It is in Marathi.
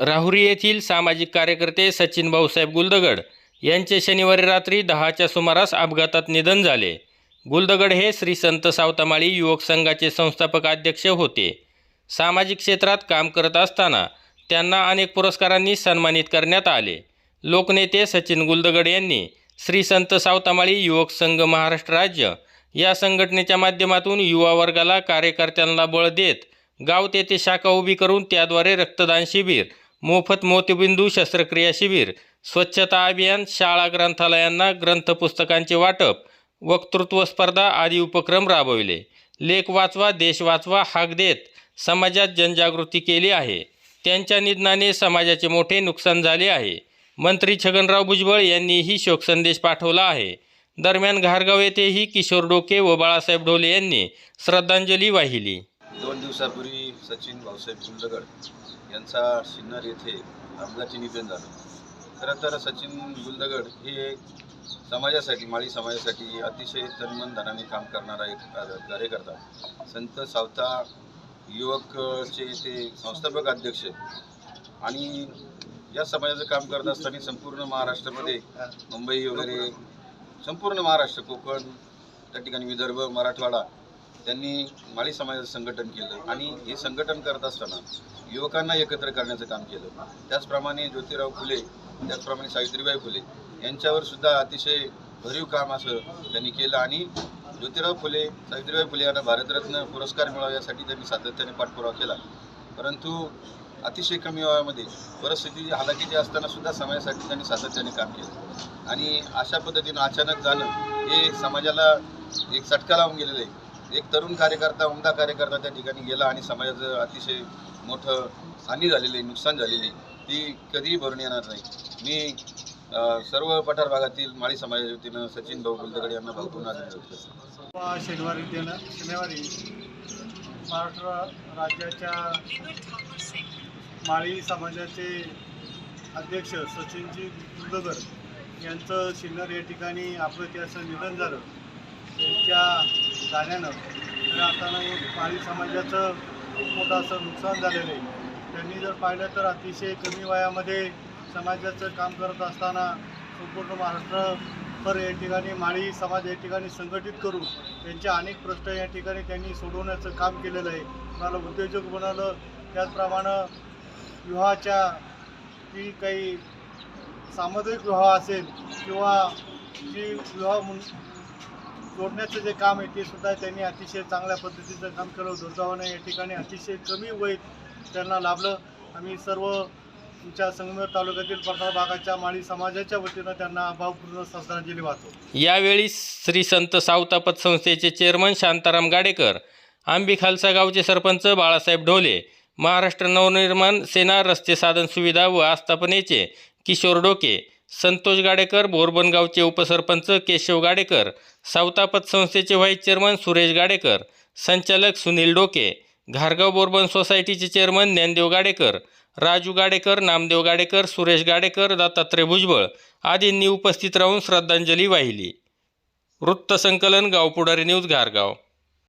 राहुरी येथील सामाजिक कार्यकर्ते सचिन भाऊसाहेब गुलदगड यांचे शनिवारी रात्री दहाच्या सुमारास अपघातात निधन झाले. गुलदगड हे श्री संत सावतामाळी युवक संघाचे संस्थापक अध्यक्ष होते. सामाजिक क्षेत्रात काम करत असताना त्यांना अनेक पुरस्कारांनी सन्मानित करण्यात आले. लोकनेते सचिन गुलदगड यांनी श्री संत सावतामाळी युवक संघ महाराष्ट्र राज्य या संघटनेच्या माध्यमातून युवा वर्गाला कार्यकर्त्यांना बळ देत गाव तेथे शाखा उभी करून त्याद्वारे रक्तदान शिबिर मोफत मोतीबिंदू शस्त्रक्रिया शिबिर स्वच्छता अभियान शाळा ग्रंथालयांना ग्रंथपुस्तकांचे वाटप वक्तृत्व स्पर्धा आदी उपक्रम राबविले. लेख वाचवा देश वाचवा हाक देत समाजात जनजागृती केली आहे. त्यांच्या निधनाने समाजाचे मोठे नुकसान झाले आहे. मंत्री छगनराव भुजबळ यांनीही शोकसंदेश पाठवला आहे. दरम्यान घारगाव येथेही किशोर डोके व बाळासाहेब ढोले यांनी श्रद्धांजली वाहिली. दोन दिवसापूर्वी सचिन भाऊसाहेब यांचा सिन्नर येथे अपघाती निधन झालं. खरं तर सचिन गुलदगड हे समाजासाठी माळी समाजासाठी अतिशय तन्मन धनाने काम करणारा एक कार्य- कार्यकर्ता. संत सावता युवकचे ते संस्थापक अध्यक्ष आणि या समाजाचं काम करत असताना संपूर्ण महाराष्ट्रामध्ये मुंबई वगैरे संपूर्ण महाराष्ट्र कोकण त्या ठिकाणी विदर्भ मराठवाडा त्यांनी माळी समाजाचं संघटन केलं आणि हे संघटन करत असताना युवकांना एकत्र करण्याचं काम केलं. त्याचप्रमाणे ज्योतिराव फुले त्याचप्रमाणे सावित्रीबाई फुले यांच्यावर सुद्धा अतिशय भरीव काम असं त्यांनी केलं आणि ज्योतिराव फुले सावित्रीबाई फुले यांना भारतरत्न पुरस्कार मिळावा यासाठी त्यांनी सातत्याने पाठपुरावा केला. परंतु अतिशय कमी वयामध्ये परिस्थिती हालाकीची असताना सुद्धा समाजासाठी त्यांनी सातत्याने काम केलं. आणि अशा पद्धतीनं अचानक जाणं हे समाजाला एक चटका लावून गेलेलं आहे. एक तरुण कार्यकर्ता उमदा कार्यकर्ता त्या ठिकाणी गेला आणि समाजाचं अतिशय मोठं हानी झालेली आहे नुकसान झालेली आहे. ती कधीही भरून येणार नाही. मी सर्व पठार भागातील माळी समाजाच्या वतीनं सचिन भाऊ गुलदगड यांना भावपूर्ण आदर शनिवारी देणं शनिवारी महाराष्ट्र राज्याच्या माळी समाजाचे अध्यक्ष सचिनजी गुंदगर यांचं सिन्नर या ठिकाणी आपलं असं निधन झालं. त्यांच्या जाण्यानं. तर आता माळी समाजाचं खूप मोठं असं नुकसान झालेलं आहे. त्यांनी जर पाहिलं तर अतिशय कमी वयामध्ये समाजाचं काम करत असताना संपूर्ण महाराष्ट्रभर या ठिकाणी माळी समाज या ठिकाणी संघटित करून त्यांचे अनेक प्रश्न या ठिकाणी त्यांनी सोडवण्याचं काम केलेलं आहे. कोणाला उद्योजक बनवलं त्याचप्रमाणे विवाहाच्या जी काही सामुदायिक विवाह असेल किंवा जी विवाह तोडण्याचं जोडण्याचं जे काम आहे ते सुद्धा त्यांनी अतिशय चांगल्या पद्धतीचं काम केलं. दुर्दैवानं या ठिकाणी अतिशय कमी वयत त्यांना लाभलं. आम्ही सर्व तुमच्या संगमेर तालुक्यातील पठार भागाच्या माळी समाजाच्या वतीनं त्यांना भावपूर्ण श्रद्धांजली वाहतो. यावेळी श्री संत सावतापत संस्थेचे चेअरमन शांताराम गाडेकर आंबी खालसा गावचे सरपंच बाळासाहेब ढोले महाराष्ट्र नवनिर्माण सेना रस्ते साधन सुविधा व आस्थापनेचे किशोर डोके संतोष गाडेकर बोरबनगावचे उपसरपंच केशव गाडेकर सावतापत संस्थेचे व्हाईस चेअरमन सुरेश गाडेकर संचालक सुनील डोके घारगाव बोरबन सोसायटीचे चेअरमन ज्ञानदेव गाडेकर राजू गाडेकर नामदेव गाडेकर सुरेश गाडेकर दत्तात्रय भुजबळ आदींनी उपस्थित राहून श्रद्धांजली वाहिली. वृत्तसंकलन गावपुढारी न्यूज घारगाव.